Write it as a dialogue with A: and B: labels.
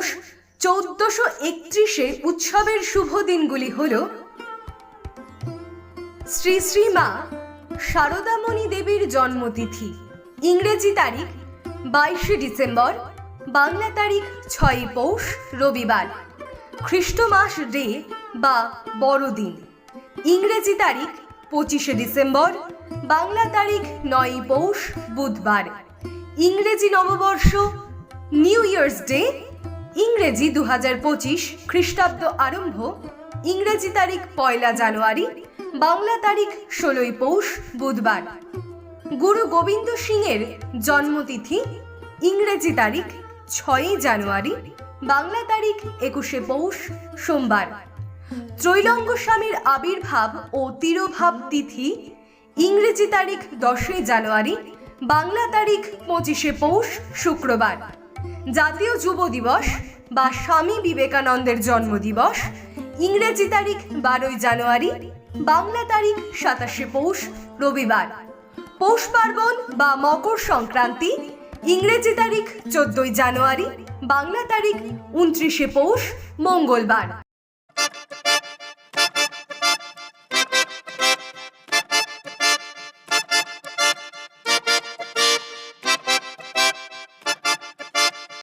A: পৌষ চৌদ্দশো একত্রিশে উৎসবের শুভ দিনগুলি হল শ্রী শ্রী মা শারদামণি দেবীর জন্মতিথি, ইংরেজি তারিখ বাইশে ডিসেম্বর, বাংলা তারিখ ছয় পৌষ রবিবার খ্রিস্টমাস ডে বা বড়দিন, ইংরেজি তারিখ পঁচিশে ডিসেম্বর, বাংলা তারিখ নয়ই পৌষ বুধবার, ইংরেজি নববর্ষ, নিউ ইয়ার্স ডে ইংরেজি দু হাজার পঁচিশ খ্রিস্টাব্দ আরম্ভ, ইংরেজি তারিখ পয়লা জানুয়ারি, বাংলা তারিখ ষোলোই পৌষ বুধবার। গুরু গোবিন্দ সিংয়ের জন্মতিথি, ইংরেজি তারিখ ছয়ই জানুয়ারি, বাংলা তারিখ একুশে পৌষ সোমবার। ত্রৈলঙ্গ স্বামীর আবির্ভাব ও তিরোভাব তিথি, ইংরেজি তারিখ দশই জানুয়ারি, বাংলা তারিখ পঁচিশে পৌষ শুক্রবার। জাতীয় যুব দিবস বা স্বামী বিবেকানন্দের জন্মদিবস ইংরেজি তারিখ বারোই জানুয়ারি, বাংলা তারিখ সাতাশে পৌষ রবিবার। পৌষ পার্বণ বা মকর সংক্রান্তি, ইংরেজি তারিখ চোদ্দই জানুয়ারি, বাংলা তারিখ উনত্রিশে পৌষ মঙ্গলবার।